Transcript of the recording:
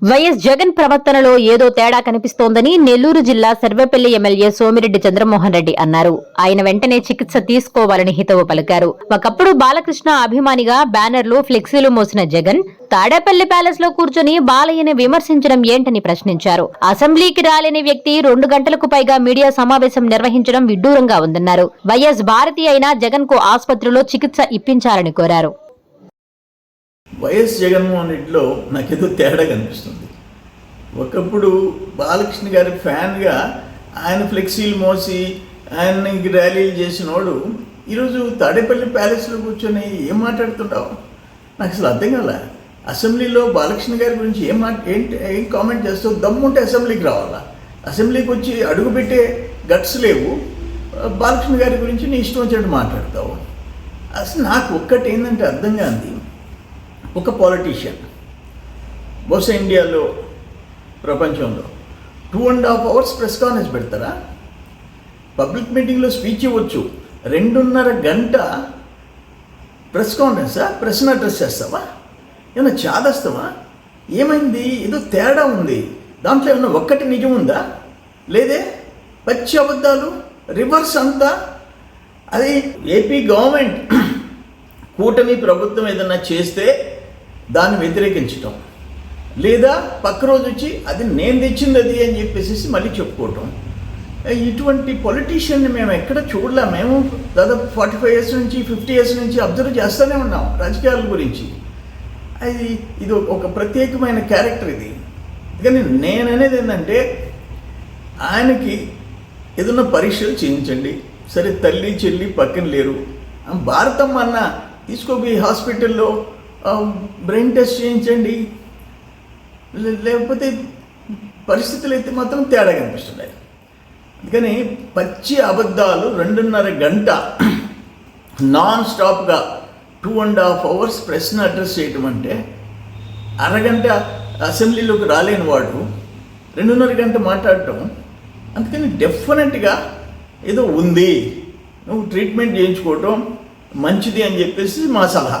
YS Jagan ప్రవర్తనలో ఏదో తేడా కనిపిస్తోందని నెల్లూరు జిల్లా సర్వేపల్లి ఎమ్మెల్యే సోమిరెడ్డి చంద్రమోహన్ రెడ్డి అన్నారు. ఆయన వెంటనే చికిత్స తీసుకోవాలని హితవు పలికారు. ఒకప్పుడు బాలకృష్ణ అభిమానిగా బ్యానర్లు ఫ్లెక్సీలు మోసిన జగన్ తాడేపల్లి ప్యాలెస్లో కూర్చొని బాలయ్యని విమర్శించడం ఏంటని ప్రశ్నించారు. అసెంబ్లీకి రాలేని వ్యక్తి రెండు గంటలకు పైగా మీడియా సమావేశం నిర్వహించడం విడ్డూరంగా ఉందన్నారు. వైఎస్ భారతి అయినా జగన్కు ఆసుపత్రిలో చికిత్స ఇప్పించాలని కోరారు. వైఎస్ జగన్మోహన్ రెడ్డిలో నాకేదో తేడా కనిపిస్తుంది. ఒకప్పుడు బాలకృష్ణ గారి ఫ్యాన్గా ఆయన ఫ్లెక్సీలు మోసి ఆయన ర్యాలీలు చేసినోడు ఈరోజు తాడేపల్లి ప్యాలెస్లో కూర్చొని ఏం మాట్లాడుతుంటావు? నాకు అసలు అర్థం కాలే. అసెంబ్లీలో బాలకృష్ణ గారి గురించి ఏం మాట ఏంటి ఏం కామెంట్ చేస్తావు? దమ్ముంటే అసెంబ్లీకి రావాలా? అసెంబ్లీకి వచ్చి అడుగుపెట్టే గట్స్ లేవు. బాలకృష్ణ గారి గురించి నీ ఇష్టం వచ్చినట్టు మాట్లాడతావు. అసలు నాకు ఒక్కటి ఏంటంటే అర్థం కాంది ఒక పాలిటీషియన్ బహుశా ఇండియాలో ప్రపంచంలో. Two and half hours press conference పెడతారా? పబ్లిక్ మీటింగ్లో స్పీచ్ ఇవ్వచ్చు. రెండున్నర గంట ప్రెస్ కాన్ఫరెన్సా ప్రశ్న అడ్రస్ చేస్తావా? ఏమైనా చాదస్తావా ఏమైంది? ఏదో తేడా ఉంది. దాంట్లో ఏమైనా ఒక్కటి నిజం ఉందా? లేదే? పచ్చి అబద్ధాలు? రివర్స్ అంతా? అది ఏపీ గవర్నమెంట్ కూటమి ప్రభుత్వం ఏదన్నా చేస్తే దాన్ని వ్యతిరేకించటం. లేదా పక్క రోజు వచ్చి అది నేను తెచ్చింది అది అని చెప్పేసి మళ్ళీ చెప్పుకోవటం. ఇటువంటి పొలిటీషియన్ని మేము ఎక్కడ చూడలే. మేము దాదాపు ఫార్టీ ఫైవ్ ఇయర్స్ నుంచి ఫిఫ్టీ ఇయర్స్ నుంచి అబ్జర్వ్ చేస్తూనే ఉన్నాం రాజకీయాల గురించి. అది ఇది ఒక ప్రత్యేకమైన క్యారెక్టర్ ఇది. కానీ నేను అనేది ఏంటంటే ఆయనకి ఏదన్నా పరీక్షలు చేయించండి. సరే తల్లి చెల్లి పక్కన లేరు. భారతమ్మ అన్న తీసుకోపోయి హాస్పిటల్లో బ్రెయిన్ టెస్ట్ చేయించండి. లేకపోతే పరిస్థితులు అయితే మాత్రం తేడా కనిపిస్తున్నాయి అందుకని పచ్చి అబద్ధాలు రెండున్నర గంట నాన్ స్టాప్గా టూ అండ్ హాఫ్ అవర్స్ ప్రశ్న అడ్రస్ చేయటం అంటే అరగంట అసెంబ్లీలోకి రాలేని వాడు రెండున్నర గంట మాట్లాడటం అందుకని డెఫినెట్గా ఏదో ఉంది. నువ్వు ట్రీట్మెంట్ చేయించుకోవటం మంచిది అని చెప్పేసి మా సలహా.